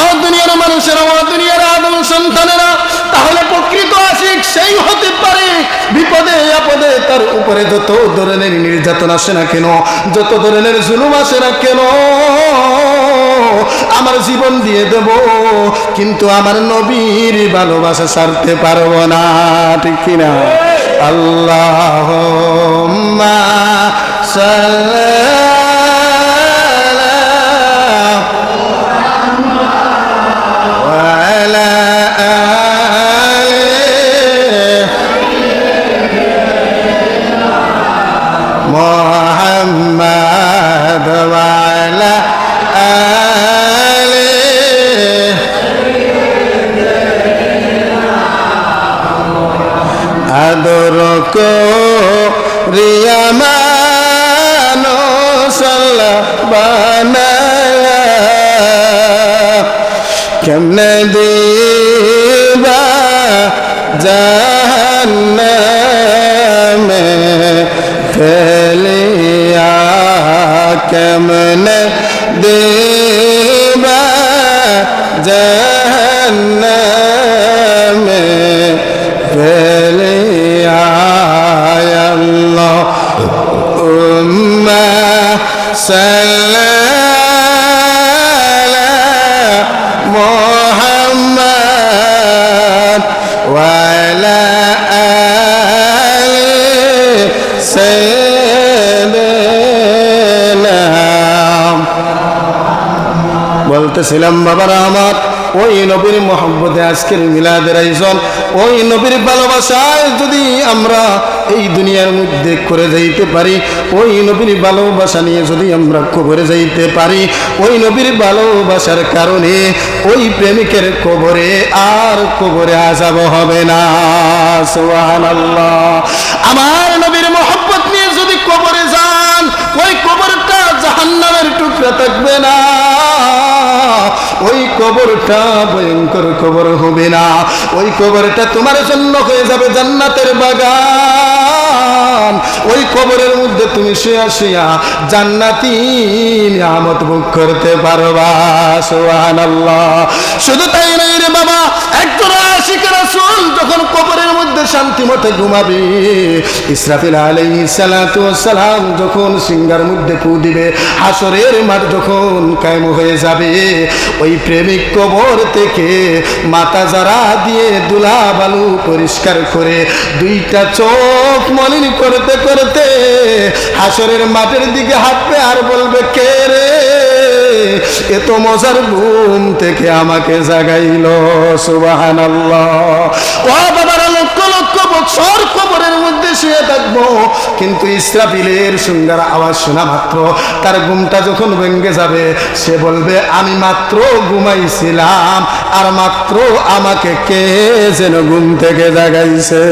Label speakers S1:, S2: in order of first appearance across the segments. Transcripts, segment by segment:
S1: আর দুনিয়ার মানুষেরা ও দুনিয়ার আদম সন্তানেরা তাহলে প্রকৃত আশিক সেই হতে পারে। বিপদে, আপদে তার উপরে যত ধরনের নির্যাতন আসে না কেন, যত ধরনের জুলুম আসে না কেন, আমার জীবন দিয়ে দেব, কিন্তু আমার নবীর ভালোবাসা সারতে পারব না। ঠিক কিনা আল্লাহ বানা। কেমন দেবা জাহান্ন ফেলিয়া কেমন দেবা জাহান্ন ফেল বলতেছিলাম বাবারা আমার, ওই নবীর মোহাম্মদে আজকের মিলাদের আয়োজন, ওই নবীর ভালোবাসায় যদি আমরা এই দুনিয়ার মধ্যে করে যাইতে পারি, ওই নবীর ভালোবাসা নিয়ে যদি আমরা কবরে যাইতে পারি, ওই নবীর ভালোবাসার কারণে ওই প্রেমিকের কবরে আর কবরে আজাব হবে না। সুবহানাল্লাহ। আমার নবীর কবরটা ভয়ঙ্কর কবর হবে না। ওই কবরটা তোমার জন্য হয়ে যাবে জান্নাতের বাগান। ওই কবরের মধ্যে তুমি শুয়া শুয়া জান্নাতি নিয়ামত ভোগ করতে পারবা। সুবহানাল্লাহ। শুধু তাই নাই রে বাবা, একজন আশিক রাসূল যখন কবরের মধ্যে শান্তি মতে ঘুমাবে, ইসরাফিল সালাতু সালাম যখন সিঙ্গার মধ্যে ফু দিবে, হাসরের মাঠ যখন কায়েম হয়ে যাবে, ওই প্রেমিক কবর থেকে মাথা যারা দিয়ে দুলা বালু পরিষ্কার করে দুইটা চোখ মলিন করতে করতে হাসরের মাঠের দিকে হাঁটবে আর বলবে, কে রে? এত মজার ঘুম থেকে আমাকে জাগাইল সুবাহান লক্ষ লক্ষ বছর কবরের মধ্যে শুয়ে থাকব, কিন্তু ইসরাফিলের সুন্দর আওয়াজ শোনা মাত্র। তার ঘুমটা যখন ভেঙে যাবে, সে বলবে, আমি মাত্র ঘুমাইছিলাম, আর মাত্র আমাকে কে যেন ঘুম থেকে জাগাইছে?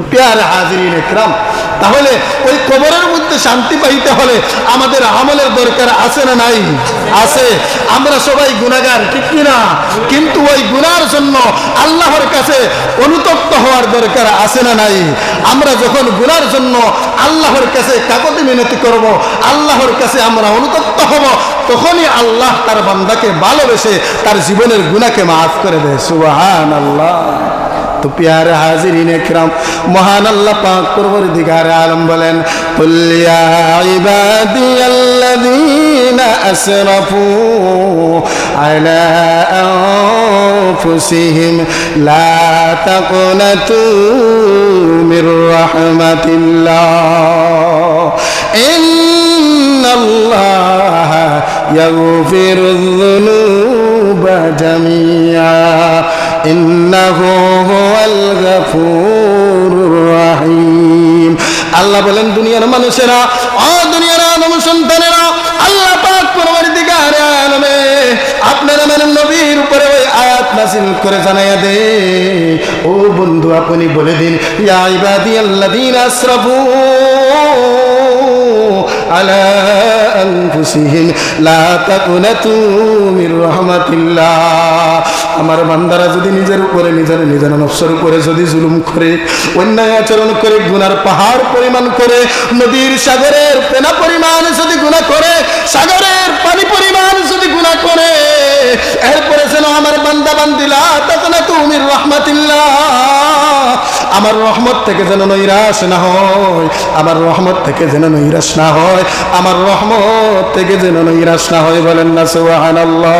S1: তো পেয়ার হাজিরিন একরাম। তাহলে ওই কবরের মধ্যে শান্তি পাইতে হলে আমাদের আমলের দরকার আছে না নাই? আছে। আমরা সবাই গুণাগার ঠিক কিনা কিন্তু ওই গুণার জন্য আল্লাহর কাছে অনুতপ্ত হওয়ার দরকার আছে না নাই? আমরা যখন গুনার জন্য আল্লাহর কাছে কাকতি মিনতি করব, আল্লাহর কাছে আমরা অনুতপ্ত হব, তখনই আল্লাহ তার বান্দাকে ভালোবেসে তার জীবনের গুণাকে মাফ করে দেয়। সুবাহান আল্লাহ তো প্যারে হাজিরিন একরাম, মহান আল্লাহ পাক পরবর দিগার আলম বলেন আনফুসিহিম, লা তাকনাতু মির রাহমাতিল্লাহ জামিআ। ইন্নাহু হুয়াল গাফুরুর রহিম আল্লাহ বলেন দুনিয়ার মানুষেরা ও দুনিয়ার আদম সন্তানেরা আল্লাহ পাক পরবর্তীকার আলমে আপনারা মানে নবীর উপরে ওই আয়াত নাসিল করে জানাইয়া দে ও বন্ধু আপনি বলে দিন ইয়া ইবাদি আল্লাযীনা আসরাফু على أنفسهم لا تقنطوا من رحمة الله আমার বান্দারা যদি নিজের উপরে, নিজের নিজের নফসের উপরে যদি জুলুম করে, অন্যায় আচরণ করে, গুনার পাহাড় পরিমাণ করে, নদীর সাগরের পেনা পরিমাণ যদি গুণা করে, সাগরের পানি পরিমাণ যদি গুণা করে, এরপরে যেন আমার বান্দা বান্দিলা তখন তুমি রহমাতিল্লাহ, আমার রহমত থেকে যেন নৈরাশ না হয়, আমার রহমত থেকে যেন নৈরাশ না হয়, আমার রহমত থেকে যেন নৈরাশ না হয়, বলেন না সুবহানাল্লাহ।